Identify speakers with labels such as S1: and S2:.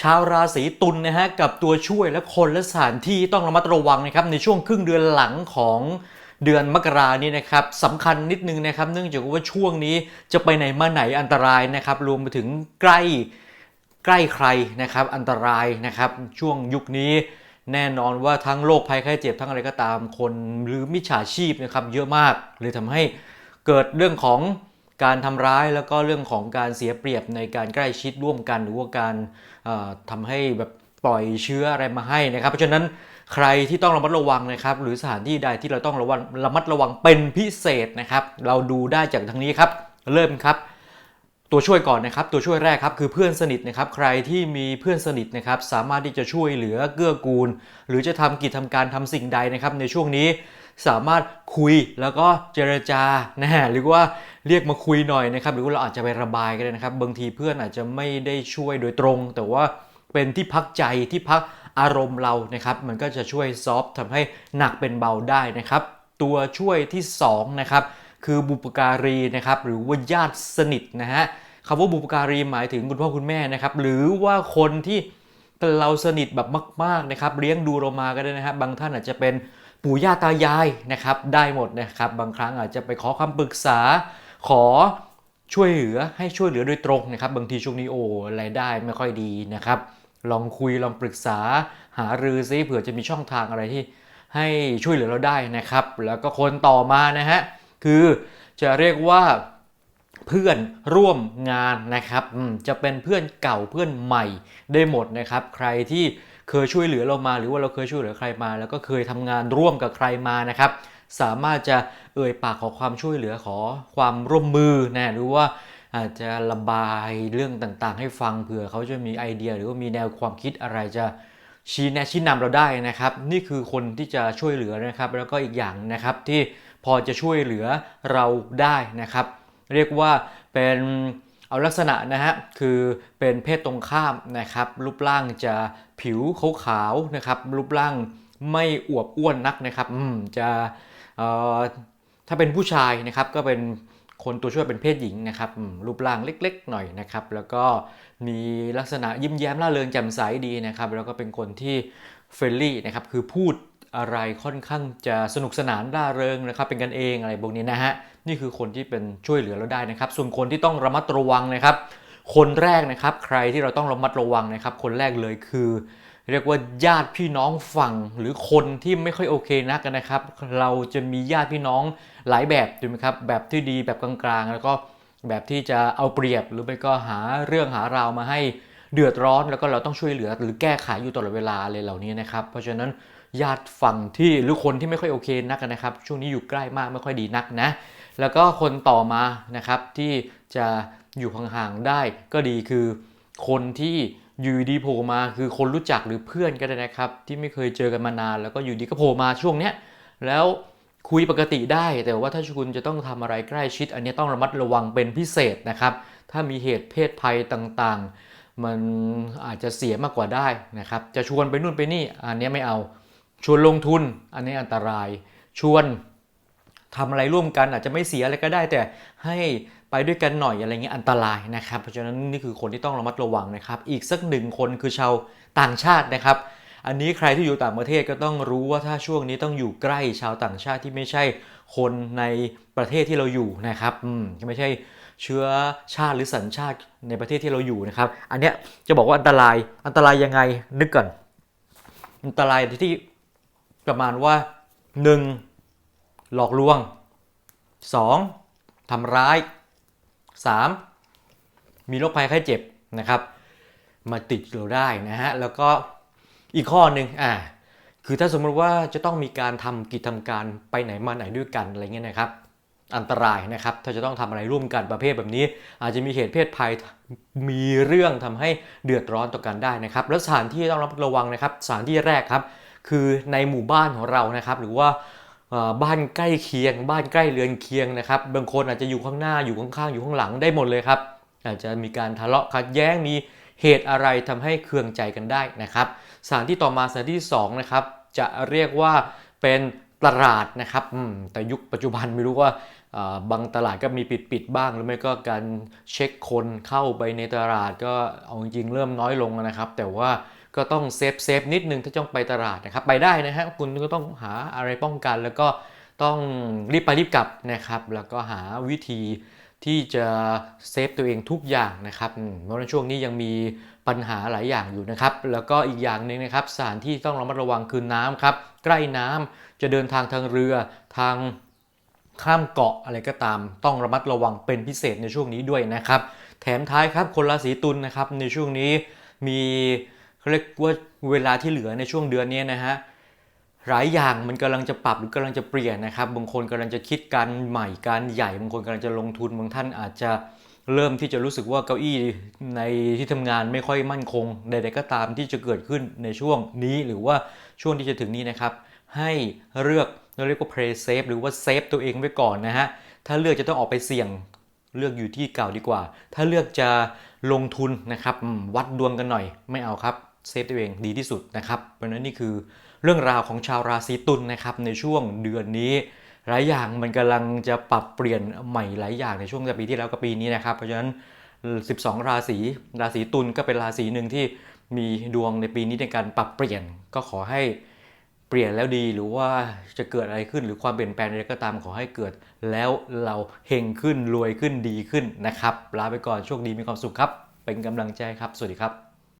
S1: ชาวราศีตุลนะฮะกับตัวช่วยและคนและสถานที่ต้องระมัดระวังนะครับในช่วงครึ่งเดือนหลังของเดือนมกรานี้นะครับสำคัญนิดนึงนะครับเนื่องจากว่าช่วงนี้จะไปไหนมาไหนอันตรายนะครับรวมไปถึงใกล้ใกล้ใครนะครับอันตรายนะครับช่วงยุคนี้แน่นอนว่าทั้งโรคภัยไข้เจ็บทั้งอะไรก็ตามคนหรือมิจฉาชีพนะครับเยอะมากเลยทำให้เกิดเรื่องของ การทำร้ายแล้วก็เรื่องของการเสียเปรียบในการใกล้ชิดร่วมกัน หรือว่าการทำให้แบบปล่อยเชื้ออะไรมาให้นะครับ เพราะฉะนั้นใครที่ต้องระมัดระวังนะครับ หรือสถานที่ใดที่เราต้องระวังระมัดระวังเป็นพิเศษนะครับ เราดูได้จากทางนี้ครับ เริ่มครับ ตัวช่วยก่อนนะครับ ตัวช่วยแรกครับคือเพื่อนสนิทนะครับ ใครที่มีเพื่อนสนิทนะครับ สามารถที่จะช่วยเหลือเกื้อกูล หรือจะทำกิจทำการทำสิ่งใดนะครับ ในช่วงนี้ สามารถคุยแล้วก็เจรจานะฮะหรือว่าเรียกมาคุยหน่อยนะครับ หรือว่าเราอาจจะไประบายก็ได้นะครับ บางทีเพื่อนอาจจะไม่ได้ช่วยโดยตรง แต่ว่าเป็นที่พักใจที่พักอารมณ์เรานะครับ มันก็จะช่วยซอฟทำให้หนักเป็นเบาได้นะครับ ตัวช่วยที่สองนะครับคือบุปการีนะครับหรือว่าญาติสนิทนะฮะคำว่าบุปการีหมายถึงคุณพ่อคุณแม่นะครับ หรือว่าคนที่เราสนิทแบบมากๆนะครับ เลี้ยงดูเรามาก็ได้นะครับบางท่านอาจจะเป็น ปู่ย่าตายายนะครับได้หมดนะครับบางครั้งอาจจะไปขอคำปรึกษาขอช่วยเหลือให้ช่วยเหลือโดยตรงนะครับ บางทีช่วงนี้โอ้รายได้ไม่ค่อยดีนะครับ ลองคุยลองปรึกษาหารือซิเผื่อจะมีช่องทางอะไรที่ให้ช่วยเหลือเราได้นะครับ แล้วก็คนต่อมานะฮะคือจะเรียกว่าเพื่อนร่วมงานนะครับจะเป็นเพื่อนเก่าเพื่อนใหม่ได้หมดนะครับ ใครที่ เคยช่วยเหลือเรามา หรือว่าเราเคยช่วยเหลือใครมา แล้วก็เคยทำงานร่วมกับใครมานะครับ สามารถจะเอ่ยปากขอความช่วยเหลือขอความร่วมมือนะหรือว่าอาจจะระบายเรื่องต่างๆ ให้ฟังเผื่อเขาจะมีไอเดีย หรือว่ามีแนวความคิดอะไรจะชี้แนะชี้นำเราได้นะครับ นี่คือคนที่จะช่วยเหลือนะครับ แล้วก็อีกอย่างนะครับที่พอจะช่วยเหลือเราได้นะครับ เรียกว่าเป็น เอาลักษณะนะฮะคือเป็นเพศตรงข้ามนะครับรูปร่างจะผิวขาวๆนะครับรูปร่างไม่อวบอ้วนนักนะครับจะเอ่อถ้าเป็นผู้ชายนะครับก็เป็นคนตัวช่วยเป็นเพศหญิงนะครับรูปร่างเล็กๆ หน่อยนะครับ แล้วก็มีลักษณะยิ้มแย้มร่าเริงแจ่มใสดีนะครับ แล้วก็เป็นคนที่เฟรนลี่นะครับคือพูด อะไรค่อนข้างจะสนุกสนานร่าเริงนะครับเป็นกันเองอะไรพวกนี้นะฮะนี่คือคนที่เป็นช่วยเหลือเราได้นะครับ ส่วนคนที่ต้องระมัดระวังนะครับ คนแรกนะครับใครที่เราต้องระมัดระวังนะครับ คนแรกเลยคือ เรียกว่าญาติพี่น้องฝั่งหรือคนที่ไม่ค่อยโอเคนักนะครับ เราจะมีญาติพี่น้องหลายแบบถูกไหมครับแบบที่ดีแบบกลางๆ แล้วก็แบบที่จะเอาเปรียบหรือไม่ก็หาเรื่องหาราวมาให้ เดือดร้อนแล้วก็เราต้องช่วยเหลือหรือแก้ไขอยู่ตลอดเวลาเลยเหล่านี้นะครับ เพราะฉะนั้นญาติฝั่งที่หรือคนที่ไม่ค่อยโอเคนักนะครับ ช่วงนี้อยู่ใกล้มากไม่ค่อยดีนักนะ แล้วก็คนต่อมานะครับที่จะอยู่ห่างๆได้ก็ดีคือคนที่อยู่ดีโผล่มาคือคนรู้จักหรือเพื่อนก็ได้นะครับ ที่ไม่เคยเจอกันมานาน แล้วก็อยู่ดีก็โผล่มาช่วงเนี้ยแล้วคุยปกติได้ แต่ว่าถ้าคุณจะต้องทำอะไรใกล้ชิด อันนี้ต้องระมัดระวังเป็นพิเศษนะครับ ถ้ามีเหตุเพศภัยต่างๆ มันอาจจะเสียมากกว่าได้นะครับ จะชวนไปนู่นไปนี่ อันนี้ไม่เอา ชวนลงทุน อันนี้อันตราย ชวนทำอะไรร่วมกันอาจจะไม่เสียอะไรก็ได้ แต่ให้ไปด้วยกันหน่อยอะไรเงี้ยอันตรายนะครับ เพราะฉะนั้นนี่คือคนที่ต้องระมัดระวังนะครับ อีกสักหนึ่งคนคือชาวต่างชาตินะครับ อันนี้ใครที่อยู่ต่างประเทศก็ต้องรู้ว่าถ้าช่วงนี้ต้องอยู่ใกล้ชาวต่างชาติที่ไม่ใช่คนในประเทศที่เราอยู่นะครับ อืมไม่ใช่ เชื้อชาติหรือสัญชาติในประเทศที่เราอยู่นะครับ อันเนี้ยจะบอกว่าอันตรายอันตรายยังไงนึกก่อนอันตรายที่ประมาณว่าหนึ่งหลอกลวง 2. ทำร้าย 3. มีโรคภัยไข้เจ็บนะครับ มาติดเราได้นะฮะแล้วก็อีกข้อหนึ่งอ่าคือถ้าสมมติว่าจะต้องมีการทำกิจทำการไปไหนมาไหนด้วยกันอะไรเงี้ยนะครับ อันตรายนะครับ ถ้าจะต้องทำอะไรร่วมกันประเภทแบบนี้ อาจจะมีเหตุเพศภัยมีเรื่องทำให้เดือดร้อนต่อกันได้นะครับ แล้วสถานที่ต้องระวังนะครับ สถานที่แรกครับ คือในหมู่บ้านของเรานะครับ หรือว่าบ้านใกล้เคียง บ้านใกล้เรือนเคียงนะครับ บางคนอาจจะอยู่ข้างหน้าอยู่ข้างๆอยู่ข้างหลังได้หมดเลยครับ อาจจะมีการทะเลาะขัดแย้งมีเหตุอะไรทำให้เคืองใจกันได้นะครับ สถานที่ต่อมาสถานที่สองนะครับจะเรียกว่าเป็น ตลาดนะครับแต่ยุคปัจจุบันไม่รู้ว่าบางตลาดก็มีปิดปิดบ้าง หรือไม่ก็การเช็คคนเข้าไปในตลาดก็เอาจริงเริ่มน้อยลงนะครับ แต่ว่าก็ต้องเซฟเซฟนิดนึงถ้าจ้องไปตลาดนะครับ ไปได้นะฮะคุณก็ต้องหาอะไรป้องกันแล้วก็ต้องรีบไปรีบกลับนะครับ แล้วก็หาวิธีที่จะเซฟตัวเองทุกอย่างนะครับเพราะในช่วงนี้ยังมี ปัญหาหลายอย่างอยู่นะครับ แล้วก็อีกอย่างหนึ่งนะครับ สถานที่ต้องระมัดระวังคือน้ำครับ ใกล้น้ำจะเดินทางทางเรือทางข้ามเกาะอะไรก็ตาม ต้องระมัดระวังเป็นพิเศษในช่วงนี้ด้วยนะครับ แถมท้ายครับคนราศีตุลนะครับในช่วงนี้มีเขาเรียกว่าเวลาที่เหลือในช่วงเดือนนี้นะฮะหลายอย่างมันกำลังจะปรับหรือกำลังจะเปลี่ยนนะครับ บางคนกำลังจะคิดการใหม่การใหญ่ บางคนกำลังจะลงทุนบางท่านอาจจะ เริ่มที่จะรู้สึกว่าเก้าอี้ในที่ทำงานไม่ค่อยมั่นคงใดๆก็ตามที่จะเกิดขึ้นในช่วงนี้หรือว่าช่วงที่จะถึงนี้นะครับ ให้เลือกเราเรียกว่า play safe หรือว่าเซฟตัวเองไว้ก่อนนะฮะถ้าเลือกจะต้องออกไปเสี่ยงเลือกอยู่ที่เก่าดีกว่า ถ้าเลือกจะลงทุนนะครับวัดดวงกันหน่อยไม่เอาครับเซฟตัวเองดีที่สุดนะครับเพราะนั้นนี่คือเรื่องราวของชาวราศีตุลนะครับในช่วงเดือนนี้ หลายอย่างมันกำลังจะปรับเปลี่ยนใหม่หลายอย่างในช่วงปีที่แล้วกับปีนี้นะครับ เพราะฉะนั้น 12 ราศีราศีตุลก็เป็นราศีหนึ่งที่มีดวงในปีนี้ในการปรับเปลี่ยนก็ขอให้เปลี่ยนแล้วดีหรือว่าจะเกิดอะไรขึ้นหรือความเปลี่ยนแปลงอะไรก็ตามขอให้เกิด แล้วเราเฮงขึ้นรวยขึ้นดีขึ้นนะครับลาไปก่อนโชคดีมีความสุขครับ เป็นกำลังใจครับ สวัสดีครับ